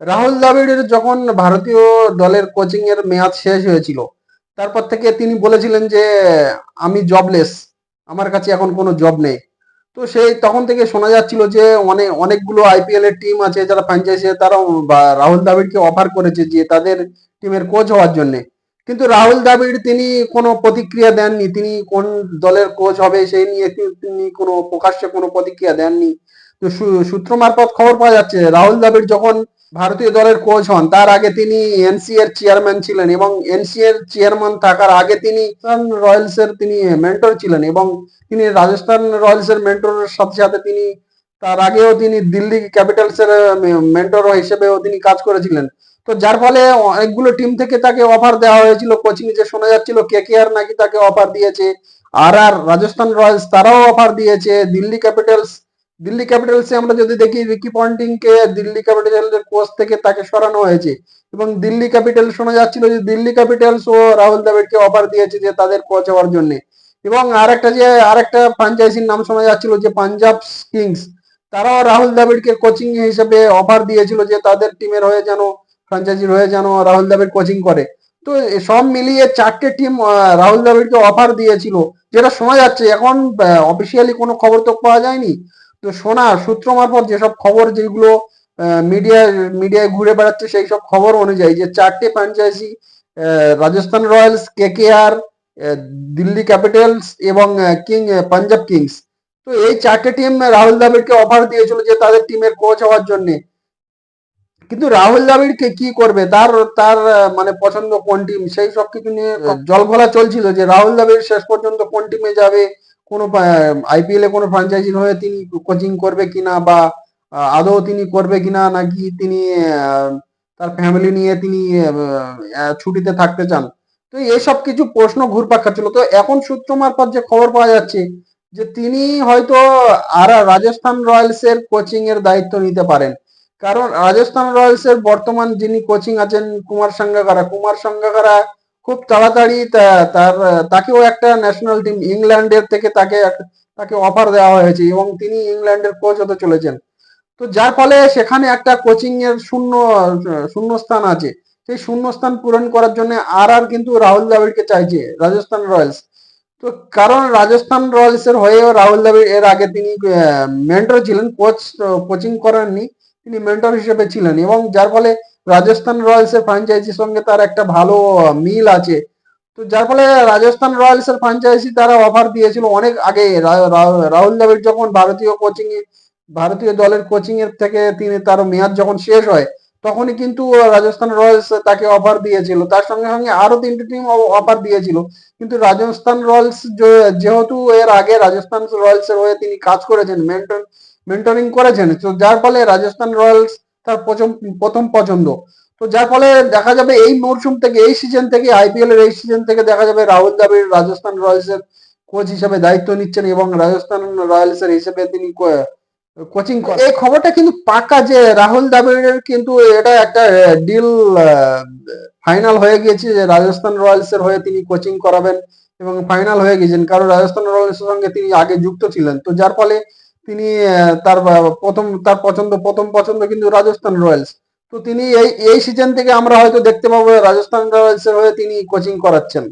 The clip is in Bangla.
রাহুল দ্রাবিড়ের যখন ভারতীয় দলের কোচিং এর মেয়াদ শেষ হয়েছিল, তারপর থেকে তিনি বলেছিলেন যে, আমি জবলেস আমার কাছে এখন কোনো জব নেই। তো সেই তখন থেকে শোনা যাচ্ছিল যে অনেক অনেকগুলো আইপিএল এর টিম আছে, যারা ফ্র্যাঞ্চাইজি তারাও বা রাহুল দ্রাবিড়কে অফার করেছে যে, তাদের টিমের কোচ হওয়ার জন্য। কিন্তু রাহুল দ্রাবিড় তিনি কোনো প্রতিক্রিয়া দেননি, তিনি কোন দলের কোচ হবে সেই নিয়ে তিনি কোনো প্রকাশ্যে কোনো প্রতিক্রিয়া দেননি। তো সূত্র মারফত খবর পাওয়া যাচ্ছে, রাহুল দ্রাবিড় যখন ভারতীয় দলের কোচ হন। তার আগে তিনি এনসি এর চেয়ারম্যান ছিলেন এবং এনসি এর চেয়ারম্যান থাকার আগে তিনি রয়্যালস এর তিনি মেন্টর ছিলেন এবং তিনি রাজস্থান রয়্যালস এর মেন্টরের সাথে সাথে তিনি তার আগেও তিনি দিল্লি ক্যাপিটালস এর মেন্টর হিসেবেও তিনি কাজ করেছিলেন। তো যার ফলে অনেকগুলো টিম থেকে তাকে অফার দেওয়া হয়েছিল। কোচিং যে শোনা যাচ্ছিল কে কে আর নাকি তাকে অফার দিয়েছে। আর আর রাজস্থান রয়্যালস তারাও অফার দিয়েছে। দিল্লি ক্যাপিটালস দিল্লি ক্যাপিটালসে আমরা যদি দেখি রিকি পন্টিং কে দিল্লি ক্যাপিটালসের কোচ থেকে তাকে সরানো হয়েছে এবং দিল্লি ক্যাপিটাল শোনা যাচ্ছিল যে দিল্লি ক্যাপিটালস ও রাহুল দ্রাবিড়কে অফার দিয়েছে যে তাদের কোচ হওয়ার জন্য। এবং আরেকটা যে, আরেকটা ফ্র্যাঞ্চাইজির নাম শোনা যাচ্ছিল যে পাঞ্জাব কিংস। তারাও রাহুল দ্রাবিড়কে কোচিং হিসেবে অফার দিয়েছিল যে তাদের টিমের হয়ে যেন ফ্র্যাঞ্চাইজির হয়ে যেন রাহুল দ্রাবিড় কোচিং করে। তো সব মিলিয়ে চারটে টিম রাহুল দ্রাবিড়কে অফার দিয়েছিল। যেটা শোনা যাচ্ছে, এখন অফিসিয়ালি কোনো খবর তো পাওয়া যায়নি। তো শোনা সূত্র মারফত যেসব খবর যেগুলো মিডিয়া মিডিয়ায় ঘুরে বেড়াচ্ছে সেই সব খবর অনুযায়ী যে চারটে ফ্র্যাঞ্চাইজি রাজস্থান রয়্যালস কে কে আর দিল্লি ক্যাপিটালস এবং কিং পাঞ্জাব কিংস তো এই চারটে টিম রাহুল দ্রাবিড়কে অফার দিয়েছিল যে তাদের টিমের কোচ হওয়ার জন্য। কিন্তু রাহুল দ্রাবিড়কে কি করবে? তার তার মানে পছন্দ কোন টিম সেই সব কিছু নিয়ে জল ঘোলা চলছিল যে রাহুল দ্রাবিড় শেষ পর্যন্ত কোন টিমে যাবে? কোনো আইপিএল এ কোনো ফ্র্যাঞ্চাইজির হয়ে তিনি কোচিং করবে কিনা বা আদৌ তিনি করবে কিনা নাকি তিনি তার ফ্যামিলি নিয়ে তিনি ছুটিতে থাকতে চান? তো এইসব কিছু প্রশ্ন ঘুরপাক খাচ্ছিল। তো এখন সূত্র মারফত যে খবর পাওয়া যাচ্ছে যে তিনি হয়তো আর রাজস্থান রয়্যালস এর কোচিং এর দায়িত্ব নিতে পারেন। কারণ রাজস্থান রয়্যালস এর বর্তমান যিনি কোচিং আছেন কুমার সাঙ্গাকারা কুমার সাঙ্গাকারা খুব তাড়াতাড়ি তার, তাকেও একটা ন্যাশনাল টিম ইংল্যান্ডের থেকে তাকে তাকে অফার দেওয়া হয়েছে এবং তিনি ইংল্যান্ডের কোচ হতে চলেছেন। তো যার ফলে সেখানে একটা কোচিং এর শূন্য, শূন্যস্থান আছে। সেই শূন্যস্থান পূরণ করার জন্য আর আর কিন্তু রাহুল দ্রাবিড়কে চাইছে, রাজস্থান রয়্যালস। তো কারণ রাজস্থান রয়্যালস এর হয়েও রাহুল দ্রাবিড় এর আগে তিনি মেন্টর ছিলেন কোচ কোচিং করেননি। তিনি মেন্টর হিসেবে ছিলেন এবং যার ফলে রাজস্থান রয়্যালস এর ফ্র্যাঞ্চাইজির সঙ্গে তার একটা ভালো মিল আছে। তো যার ফলে রাজস্থান রয়্যালস এর ফ্র্যাঞ্চাইজি তারা অফার দিয়েছিল অনেক আগে। রাহুল দ্রাবিড় যখন ভারতীয় কোচিং ভারতীয় দলের কোচিং এর থেকে তিনি তার মেয়াদ যখন শেষ হয়, তখনই কিন্তু রাজস্থান রয়্যালস তাকে অফার দিয়েছিল। তার সঙ্গে সঙ্গে আরও তিনটি টিম অফার দিয়েছিল। কিন্তু রাজস্থান রয়্যালস যেহেতু এর আগে রাজস্থান রয়্যালস এর হয়ে তিনি কাজ করেছেন মেন্টর মেন্টরিং করেছেন, তো যার ফলে রাজস্থান রয়্যালস তার প্রথম পছন্দ। তো যার ফলে দেখা যাবে এই মরশুম থেকে, এই সিজন থেকে আইপিএল এর এই সিজন থেকে দেখা যাবে রাহুল দ্রাবিড় রাজস্থান রয়্যালস এর কোচ হিসেবে দায়িত্ব নিচ্ছেন এবং রাজস্থান রয়্যালস এর হিসেবে তিনি কোচিং করেন এই খবরটা কিন্তু পাকা যে রাহুল দ্রাবিড়ের কিন্তু এটা একটা ডিল ফাইনাল হয়ে গিয়েছে যে রাজস্থান রয়্যালস এর হয়ে তিনি কোচিং করাবেন এবং ফাইনাল হয়ে গেছেন কারণ রাজস্থান রয়্যালস এর সঙ্গে তিনি আগে যুক্ত ছিলেন। তো যার ফলে তিনি তার প্রথম, তার পছন্দ, প্রথম পছন্দ কিন্তু রাজস্থান রয়্যালস। তো তিনি এই এই সিজন থেকে আমরা হয়তো দেখতে পাবো রাজস্থান রয়্যালস এর হয়ে তিনি কোচিং করাচ্ছেন।